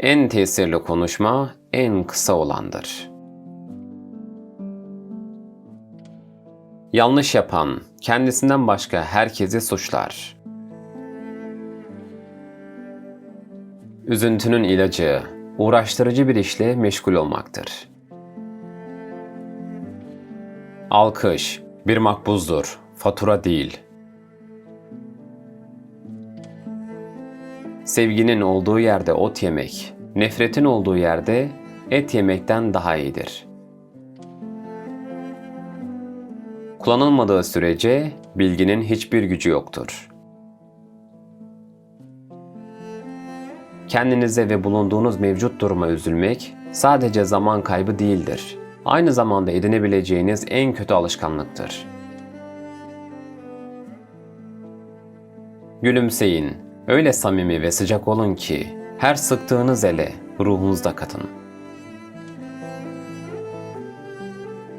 En tesirli konuşma en kısa olandır. Yanlış yapan kendisinden başka herkesi suçlar. Üzüntünün ilacı uğraştırıcı bir işle meşgul olmaktır. Alkış bir makbuzdur, fatura değil. Sevginin olduğu yerde ot yemek, nefretin olduğu yerde et yemekten daha iyidir. Kullanılmadığı sürece bilginin hiçbir gücü yoktur. Kendinize ve bulunduğunuz mevcut duruma üzülmek sadece zaman kaybı değildir. Aynı zamanda edinebileceğiniz en kötü alışkanlıktır. Gülümseyin, öyle samimi ve sıcak olun ki her sıktığınız ele ruhunuzda katın.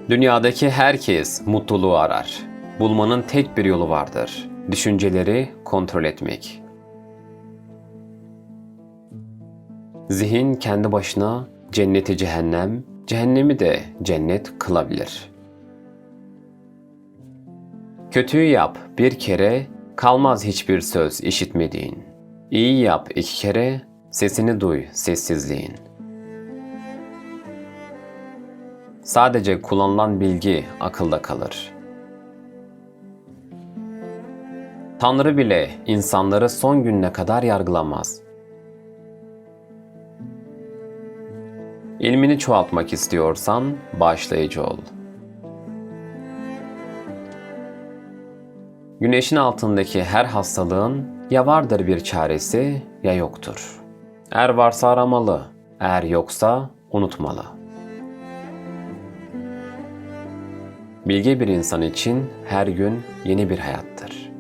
Dünyadaki herkes mutluluğu arar. Bulmanın tek bir yolu vardır. Düşünceleri kontrol etmek. Zihin kendi başına cenneti cehennem, cehennemi de cennet kılabilir. Kötüyü yap bir kere, kalmaz hiçbir söz işitmediğin. İyi yap iki kere, sesini duy sessizliğin. Sadece kullanılan bilgi akılda kalır. Tanrı bile insanları son gününe kadar yargılamaz. İlmini çoğaltmak istiyorsan başlayıcı ol. Güneşin altındaki her hastalığın ya vardır bir çaresi ya yoktur. Er varsa aramalı, eğer yoksa unutmalı. Bilge bir insan için her gün yeni bir hayattır.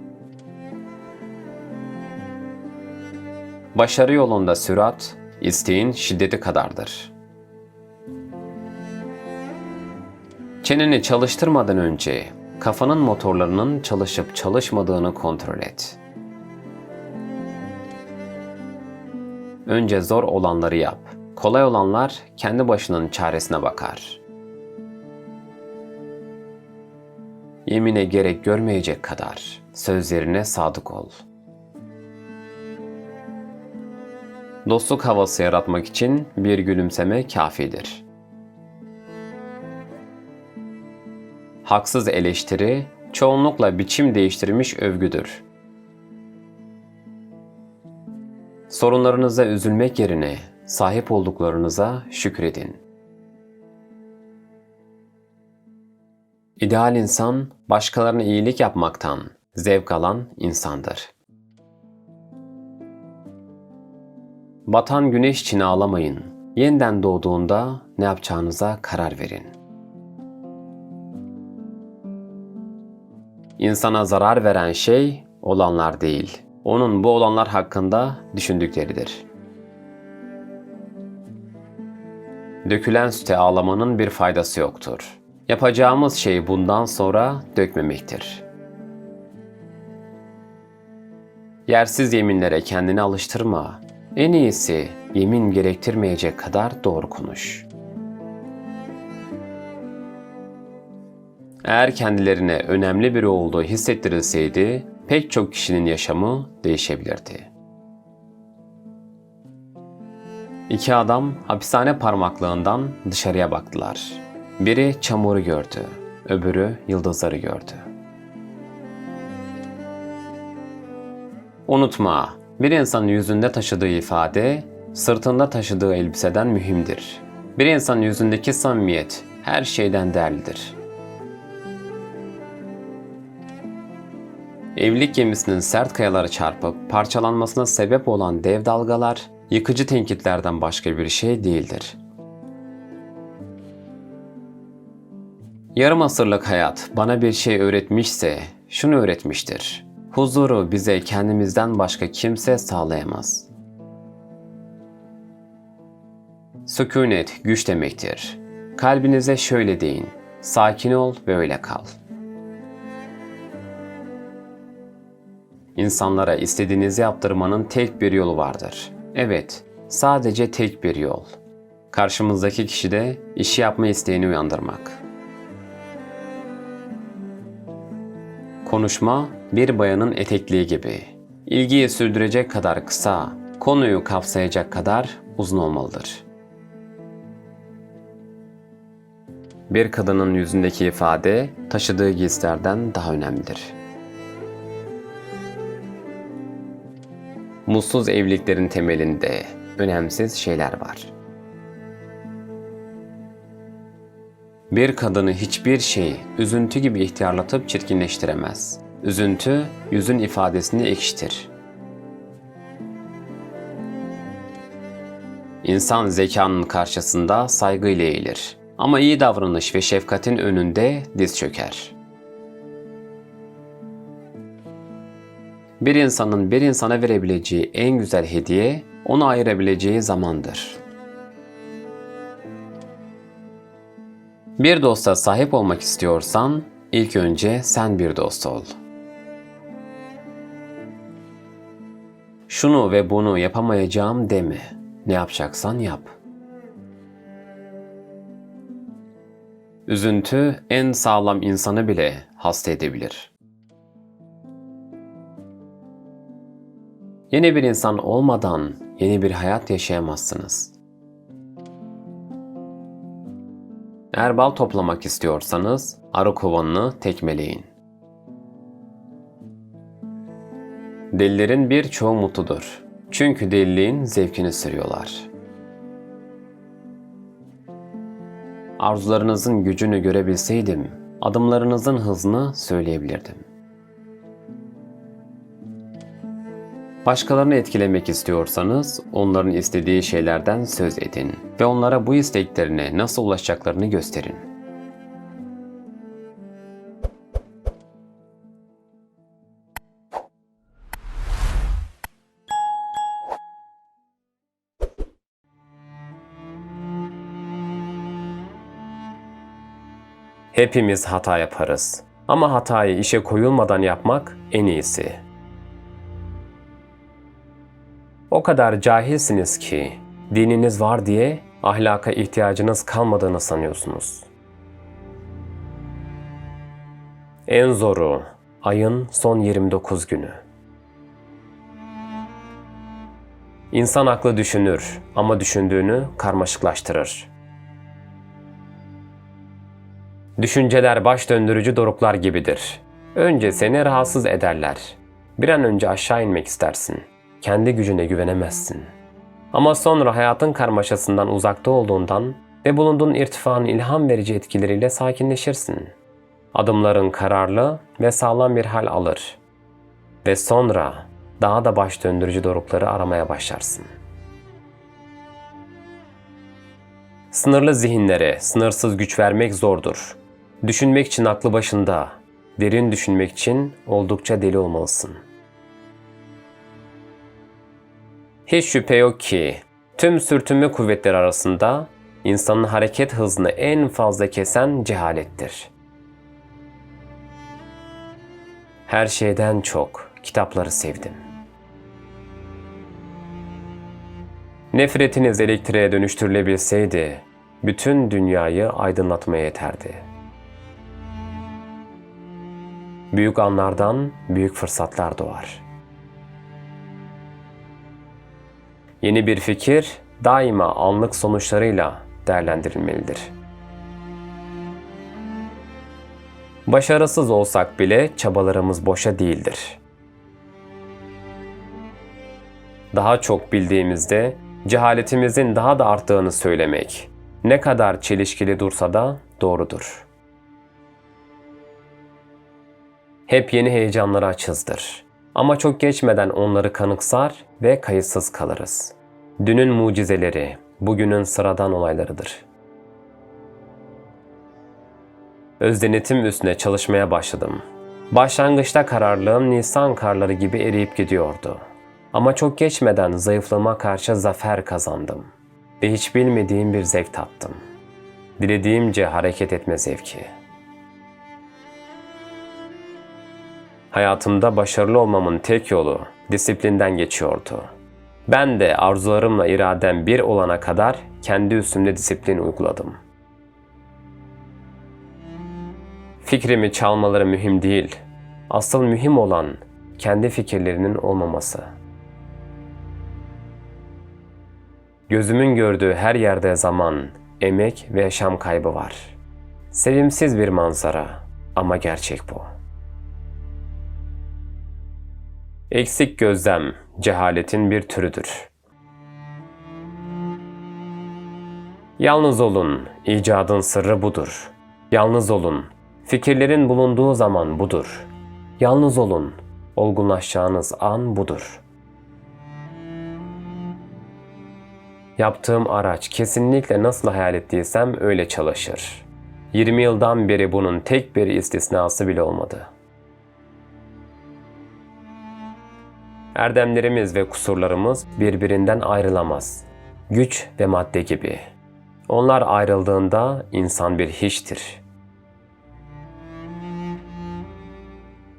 Başarı yolunda sürat, isteğin şiddeti kadardır. Çeneni çalıştırmadan önce kafanın motorlarının çalışıp çalışmadığını kontrol et. Önce zor olanları yap. Kolay olanlar kendi başının çaresine bakar. Yemine gerek görmeyecek kadar sözlerine sadık ol. Dostluk havası yaratmak için bir gülümseme kafidir. Haksız eleştiri çoğunlukla biçim değiştirmiş övgüdür. Sorunlarınıza üzülmek yerine sahip olduklarınıza şükredin. İdeal insan başkalarına iyilik yapmaktan zevk alan insandır. Batan güneş için ağlamayın. Yeniden doğduğunda ne yapacağınıza karar verin. İnsana zarar veren şey olanlar değil, onun bu olanlar hakkında düşündükleridir. Dökülen süte ağlamanın bir faydası yoktur. Yapacağımız şey bundan sonra dökmemektir. Yersiz yeminlere kendini alıştırma. En iyisi yemin gerektirmeyecek kadar doğru konuş. Eğer kendilerine önemli biri olduğu hissettirilseydi, pek çok kişinin yaşamı değişebilirdi. İki adam hapishane parmaklığından dışarıya baktılar. Biri çamuru gördü, öbürü yıldızları gördü. Unutma, bir insanın yüzünde taşıdığı ifade, sırtında taşıdığı elbiseden mühimdir. Bir insanın yüzündeki samimiyet her şeyden değerlidir. Evlilik gemisinin sert kayalara çarpıp parçalanmasına sebep olan dev dalgalar, yıkıcı tenkitlerden başka bir şey değildir. Yarım asırlık hayat bana bir şey öğretmişse şunu öğretmiştir. Huzuru bize kendimizden başka kimse sağlayamaz. Sükunet güç demektir. Kalbinize şöyle deyin. Sakin ol ve öyle kal. İnsanlara istediğinizi yaptırmanın tek bir yolu vardır. Evet, sadece tek bir yol. Karşımızdaki kişide işi yapma isteğini uyandırmak. Konuşma bir bayanın etekliği gibi. İlgiyi sürdürecek kadar kısa, konuyu kapsayacak kadar uzun olmalıdır. Bir kadının yüzündeki ifade taşıdığı giysilerden daha önemlidir. Mutsuz evliliklerin temelinde önemsiz şeyler var. Bir kadını hiçbir şey üzüntü gibi ihtiyarlatıp çirkinleştiremez. Üzüntü yüzün ifadesini ekşitir. İnsan zekanın karşısında saygıyla eğilir. Ama iyi davranış ve şefkatin önünde diz çöker. Bir insanın bir insana verebileceği en güzel hediye, onu ayırabileceği zamandır. Bir dosta sahip olmak istiyorsan, ilk önce sen bir dost ol. Şunu ve bunu yapamayacağım deme. Ne yapacaksan yap. Üzüntü en sağlam insanı bile hasta edebilir. Yeni bir insan olmadan yeni bir hayat yaşayamazsınız. Eğer bal toplamak istiyorsanız arı kovanını tekmeleyin. Delilerin birçoğu mutludur. Çünkü deliliğin zevkini sürüyorlar. Arzularınızın gücünü görebilseydim, adımlarınızın hızını söyleyebilirdim. Başkalarını etkilemek istiyorsanız onların istediği şeylerden söz edin ve onlara bu isteklerine nasıl ulaşacaklarını gösterin. Hepimiz hata yaparız. Ama hatayı işe koyulmadan yapmak en iyisi. O kadar cahilsiniz ki dininiz var diye ahlaka ihtiyacınız kalmadığını sanıyorsunuz. En zoru ayın son 29 günü. İnsan aklı düşünür ama düşündüğünü karmaşıklaştırır. Düşünceler baş döndürücü doruklar gibidir. Önce seni rahatsız ederler. Bir an önce aşağı inmek istersin. Kendi gücüne güvenemezsin. Ama sonra hayatın karmaşasından uzakta olduğundan ve bulunduğun irtifanın ilham verici etkileriyle sakinleşirsin. Adımların kararlı ve sağlam bir hal alır. Ve sonra daha da baş döndürücü dorukları aramaya başlarsın. Sınırlı zihinlere sınırsız güç vermek zordur. Düşünmek için aklı başında, derin düşünmek için oldukça deli olmalısın. Hiç şüphe yok ki tüm sürtünme kuvvetleri arasında insanın hareket hızını en fazla kesen cehalettir. Her şeyden çok kitapları sevdim. Nefretiniz elektriğe dönüştürülebilseydi bütün dünyayı aydınlatmaya yeterdi.'' Büyük anlardan büyük fırsatlar doğar. Yeni bir fikir daima anlık sonuçlarıyla değerlendirilmelidir. Başarısız olsak bile çabalarımız boşa değildir. Daha çok bildiğimizde cehaletimizin daha da arttığını söylemek ne kadar çelişkili dursa da doğrudur.'' Hep yeni heyecanlara açızdır. Ama çok geçmeden onları kanıksar ve kayıtsız kalırız. Dünün mucizeleri, bugünün sıradan olaylarıdır. Özdenetim üstüne çalışmaya başladım. Başlangıçta kararlılığım Nisan karları gibi eriyip gidiyordu. Ama çok geçmeden zayıflığıma karşı zafer kazandım. Ve hiç bilmediğim bir zevk tattım. Dilediğimce hareket etme zevki.'' Hayatımda başarılı olmamın tek yolu disiplinden geçiyordu. Ben de arzularımla iradem bir olana kadar kendi üstümde disiplin uyguladım. Fikrimi çalmaları mühim değil. Asıl mühim olan kendi fikirlerinin olmaması. Gözümün gördüğü her yerde zaman, emek ve yaşam kaybı var. Sevimsiz bir manzara ama gerçek bu. Eksik gözlem, cehaletin bir türüdür. Yalnız olun, icadın sırrı budur. Yalnız olun, fikirlerin bulunduğu zaman budur. Yalnız olun, olgunlaşacağınız an budur. Yaptığım araç kesinlikle nasıl hayal ettiysem öyle çalışır. 20 yıldan beri bunun tek bir istisnası bile olmadı.'' Erdemlerimiz ve kusurlarımız birbirinden ayrılamaz. Güç ve madde gibi. Onlar ayrıldığında insan bir hiçtir.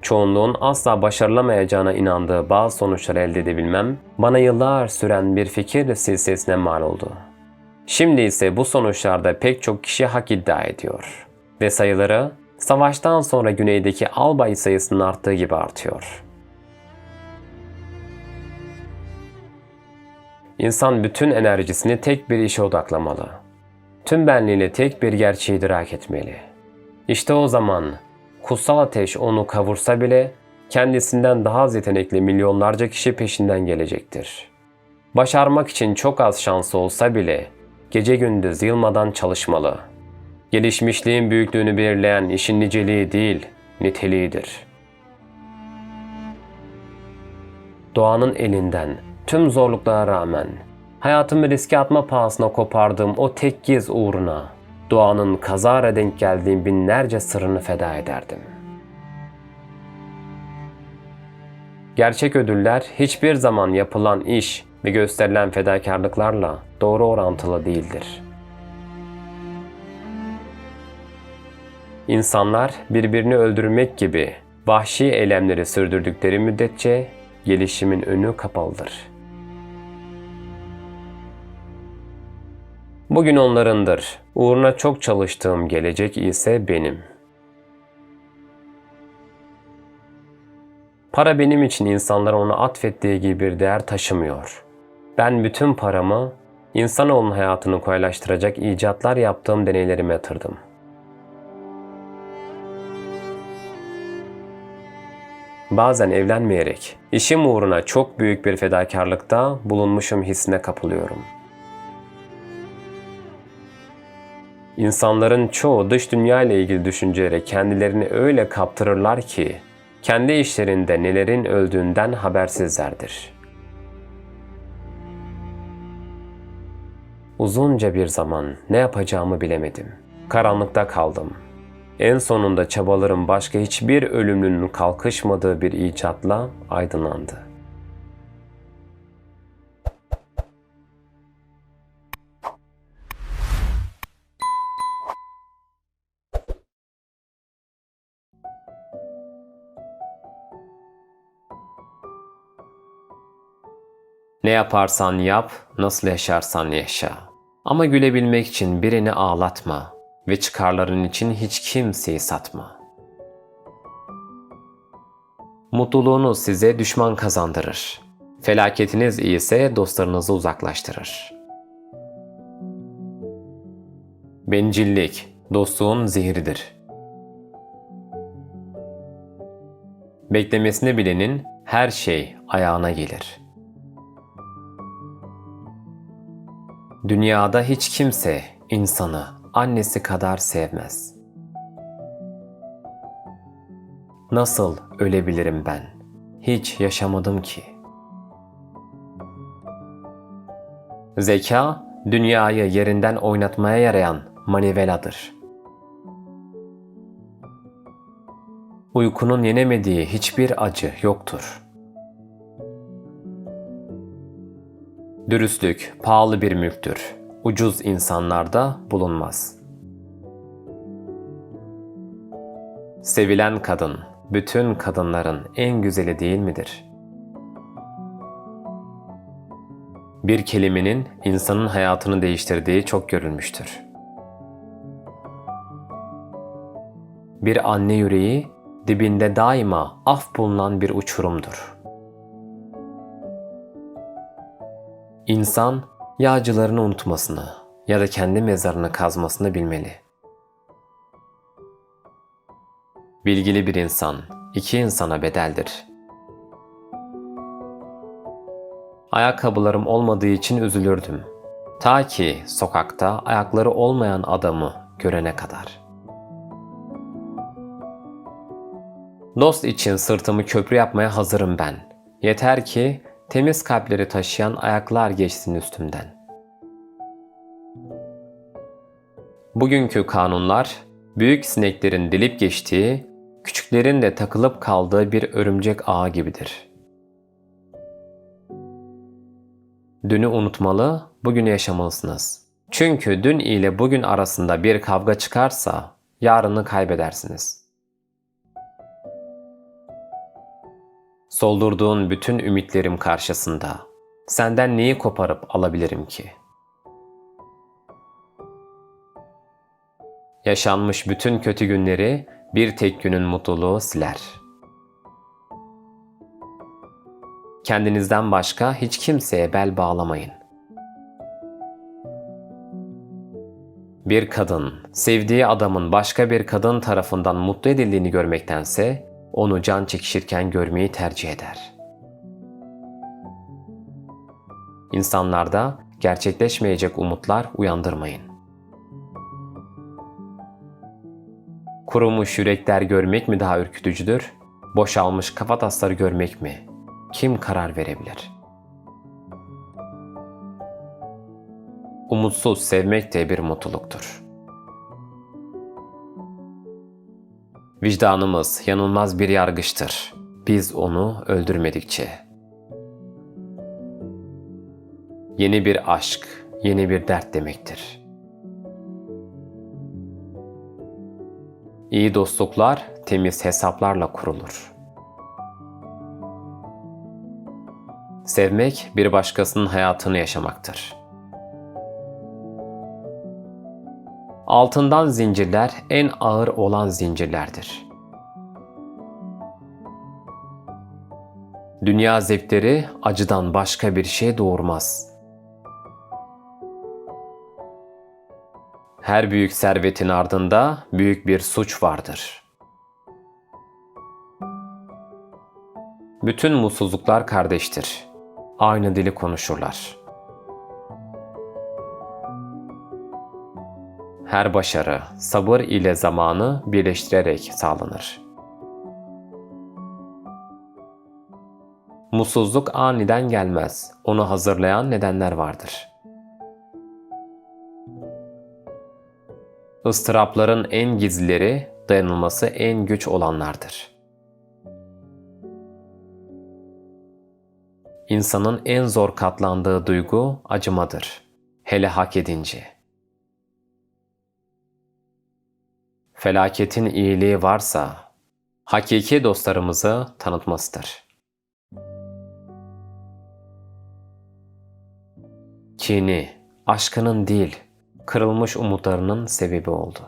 Çoğunluğun asla başarılamayacağına inandığı bazı sonuçları elde edebilmem, bana yıllar süren bir fikir silsilesine mal oldu. Şimdi ise bu sonuçlarda pek çok kişi hak iddia ediyor. Ve sayıları savaştan sonra güneydeki albay sayısının arttığı gibi artıyor.'' İnsan bütün enerjisini tek bir işe odaklamalı. Tüm benliğiyle tek bir gerçeği idrak etmeli. İşte o zaman kutsal ateş onu kavursa bile kendisinden daha az yetenekli milyonlarca kişi peşinden gelecektir. Başarmak için çok az şansı olsa bile gece gündüz yılmadan çalışmalı. Gelişmişliğin büyüklüğünü belirleyen işin niceliği değil, niteliğidir. Doğanın elinden Tüm zorluklara rağmen hayatımı riske atma pahasına kopardığım o tek giz uğruna doğanın kazara denk geldiğim binlerce sırrını feda ederdim. Gerçek ödüller hiçbir zaman yapılan iş ve gösterilen fedakarlıklarla doğru orantılı değildir. İnsanlar birbirini öldürmek gibi vahşi eylemleri sürdürdükleri müddetçe gelişimin önü kapalıdır.'' Bugün onlarındır. Uğruna çok çalıştığım gelecek ise benim. Para benim için insanlara ona atfettiği gibi bir değer taşımıyor. Ben bütün paramı insanoğlunun hayatını kolaylaştıracak icatlar yaptığım deneylerime yatırdım. Bazen evlenmeyerek, işim uğruna çok büyük bir fedakarlıkta bulunmuşum hissine kapılıyorum.'' İnsanların çoğu dış dünya ile ilgili düşüncelere kendilerini öyle kaptırırlar ki kendi işlerinde nelerin öldüğünden habersizlerdir. Uzunca bir zaman ne yapacağımı bilemedim. Karanlıkta kaldım. En sonunda çabalarım başka hiçbir ölümlünün kalkışmadığı bir icatla aydınlandı. Ne yaparsan yap, nasıl yaşarsan yaşa. Ama gülebilmek için birini ağlatma ve çıkarların için hiç kimseyi satma. Mutluluğunuz size düşman kazandırır. Felaketiniz ise dostlarınızı uzaklaştırır. Bencillik, dostluğun zehridir. Beklemesini bilenin her şey ayağına gelir.'' Dünyada hiç kimse insanı annesi kadar sevmez. Nasıl ölebilirim ben? Hiç yaşamadım ki. Zeka, dünyayı yerinden oynatmaya yarayan maniveladır. Uykunun yenemediği hiçbir acı yoktur.'' Dürüstlük pahalı bir mülktür. Ucuz insanlarda bulunmaz. Sevilen kadın bütün kadınların en güzeli değil midir? Bir kelimenin insanın hayatını değiştirdiği çok görülmüştür. Bir anne yüreği dibinde daima af bulunan bir uçurumdur. İnsan yağcılarını unutmasını ya da kendi mezarını kazmasını bilmeli. Bilgili bir insan iki insana bedeldir. Ayakkabılarım olmadığı için üzülürdüm. Ta ki sokakta ayakları olmayan adamı görene kadar. Dost için sırtımı köprü yapmaya hazırım ben. Yeter ki temiz kalpleri taşıyan ayaklar geçsin üstümden. Bugünkü kanunlar büyük sineklerin delip geçtiği, küçüklerin de takılıp kaldığı bir örümcek ağı gibidir. Dünü unutmalı, bugünü yaşamalısınız. Çünkü dün ile bugün arasında bir kavga çıkarsa yarını kaybedersiniz. Soldurduğun bütün ümitlerim karşısında senden neyi koparıp alabilirim ki? Yaşanmış bütün kötü günleri bir tek günün mutluluğu siler. Kendinizden başka hiç kimseye bel bağlamayın. Bir kadın, sevdiği adamın başka bir kadın tarafından mutlu edildiğini görmektense onu can çekişirken görmeyi tercih eder. İnsanlarda gerçekleşmeyecek umutlar uyandırmayın. Kurumuş yürekler görmek mi daha ürkütücüdür? Boşalmış kafatasları görmek mi? Kim karar verebilir? Umutsuz sevmek de bir mutluluktur. Vicdanımız yanılmaz bir yargıçtır. Biz onu öldürmedikçe. Yeni bir aşk, yeni bir dert demektir. İyi dostluklar temiz hesaplarla kurulur. Sevmek bir başkasının hayatını yaşamaktır. Altından zincirler en ağır olan zincirlerdir. Dünya zevkleri acıdan başka bir şey doğurmaz. Her büyük servetin ardında büyük bir suç vardır. Bütün mutsuzluklar kardeştir. Aynı dili konuşurlar. Her başarı sabır ile zamanı birleştirerek sağlanır. Mutsuzluk aniden gelmez. Onu hazırlayan nedenler vardır. Istırapların en gizlileri, dayanılması en güç olanlardır. İnsanın en zor katlandığı duygu acımadır. Hele hak edince. Felaketin iyiliği varsa hakiki dostlarımızı tanıtmasıdır. Kini, aşkının değil, kırılmış umutlarının sebebi oldu.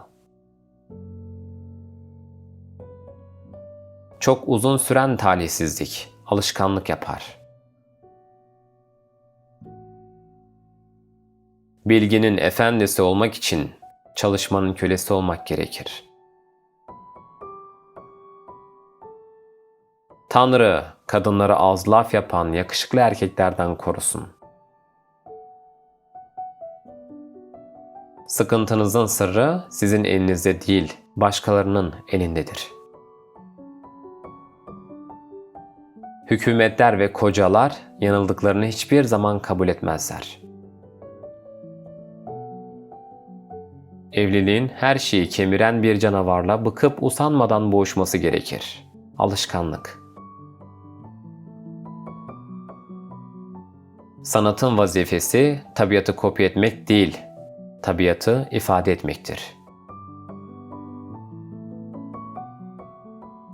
Çok uzun süren talihsizlik alışkanlık yapar. Bilginin efendisi olmak için çalışmanın kölesi olmak gerekir. Tanrı, kadınları az laf yapan yakışıklı erkeklerden korusun. Sıkıntınızın sırrı sizin elinizde değil, başkalarının elindedir. Hükümetler ve kocalar yanıldıklarını hiçbir zaman kabul etmezler. Evliliğin her şeyi kemiren bir canavarla bıkıp usanmadan boğuşması gerekir. Alışkanlık. Sanatın vazifesi tabiatı kopya etmek değil, tabiatı ifade etmektir.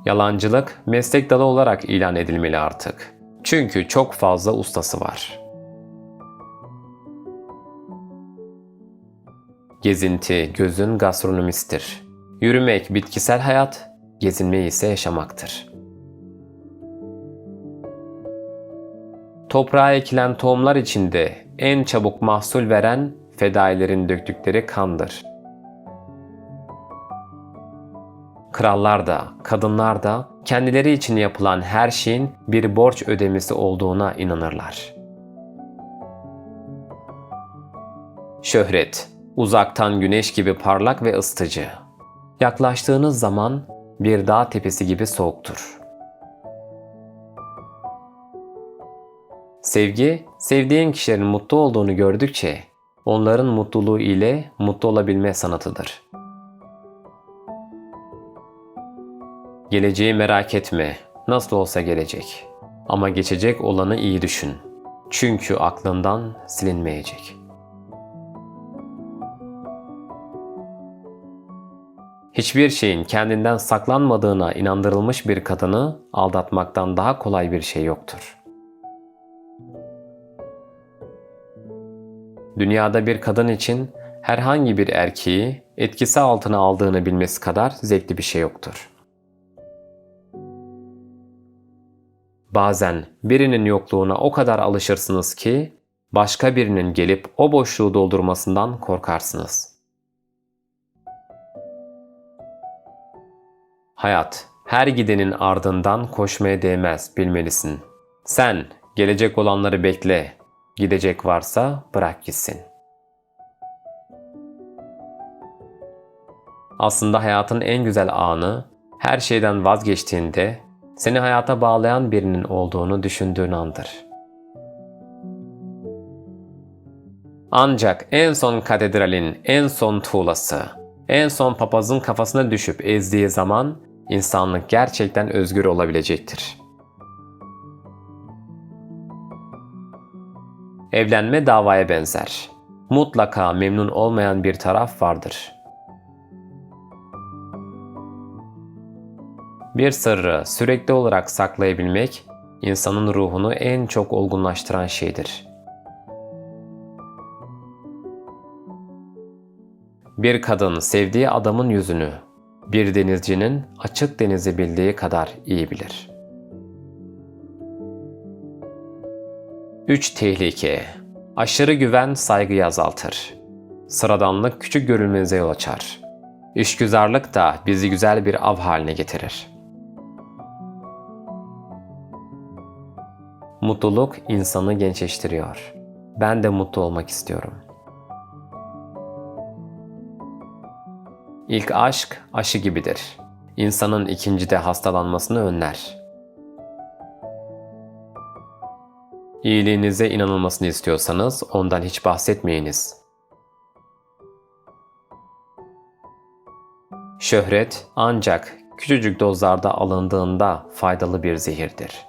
Yalancılık meslek dalı olarak ilan edilmeli artık. Çünkü çok fazla ustası var. Gezinti gözün gastronomisidir. Yürümek bitkisel hayat, gezinme ise yaşamaktır. Toprağa ekilen tohumlar içinde en çabuk mahsul veren fedailerin döktükleri kandır. Krallar da, kadınlar da kendileri için yapılan her şeyin bir borç ödemesi olduğuna inanırlar. Şöhret, uzaktan güneş gibi parlak ve ısıtıcı. Yaklaştığınız zaman bir dağ tepesi gibi soğuktur. Sevgi, sevdiğin kişilerin mutlu olduğunu gördükçe onların mutluluğu ile mutlu olabilme sanatıdır. Geleceği merak etme, nasıl olsa gelecek. Ama geçecek olanı iyi düşün. Çünkü aklından silinmeyecek. Hiçbir şeyin kendinden saklanmadığına inandırılmış bir kadını aldatmaktan daha kolay bir şey yoktur. Dünyada bir kadın için herhangi bir erkeği etkisi altına aldığını bilmesi kadar zevkli bir şey yoktur. Bazen birinin yokluğuna o kadar alışırsınız ki başka birinin gelip o boşluğu doldurmasından korkarsınız. Hayat, her gidenin ardından koşmaya değmez bilmelisin. Sen gelecek olanları bekle, gidecek varsa bırak gitsin. Aslında hayatın en güzel anı her şeyden vazgeçtiğinde seni hayata bağlayan birinin olduğunu düşündüğün andır. Ancak en son katedralin en son tuğlası, en son papazın kafasına düşüp ezdiği zaman insanlık gerçekten özgür olabilecektir. Evlenme davaya benzer. Mutlaka memnun olmayan bir taraf vardır. Bir sırrı sürekli olarak saklayabilmek insanın ruhunu en çok olgunlaştıran şeydir. Bir kadın sevdiği adamın yüzünü bir denizcinin açık denizi bildiği kadar iyi bilir. 3 tehlike. Aşırı güven saygıyı azaltır. Sıradanlık küçük görülmenize yol açar. İşgüzarlık da bizi güzel bir av haline getirir. Mutluluk insanı gençleştiriyor. Ben de mutlu olmak istiyorum. İlk aşk aşı gibidir. İnsanın ikincide hastalanmasını önler. İyiliğinize inanılmasını istiyorsanız ondan hiç bahsetmeyiniz. Şöhret ancak küçücük dozlarda alındığında faydalı bir zehirdir.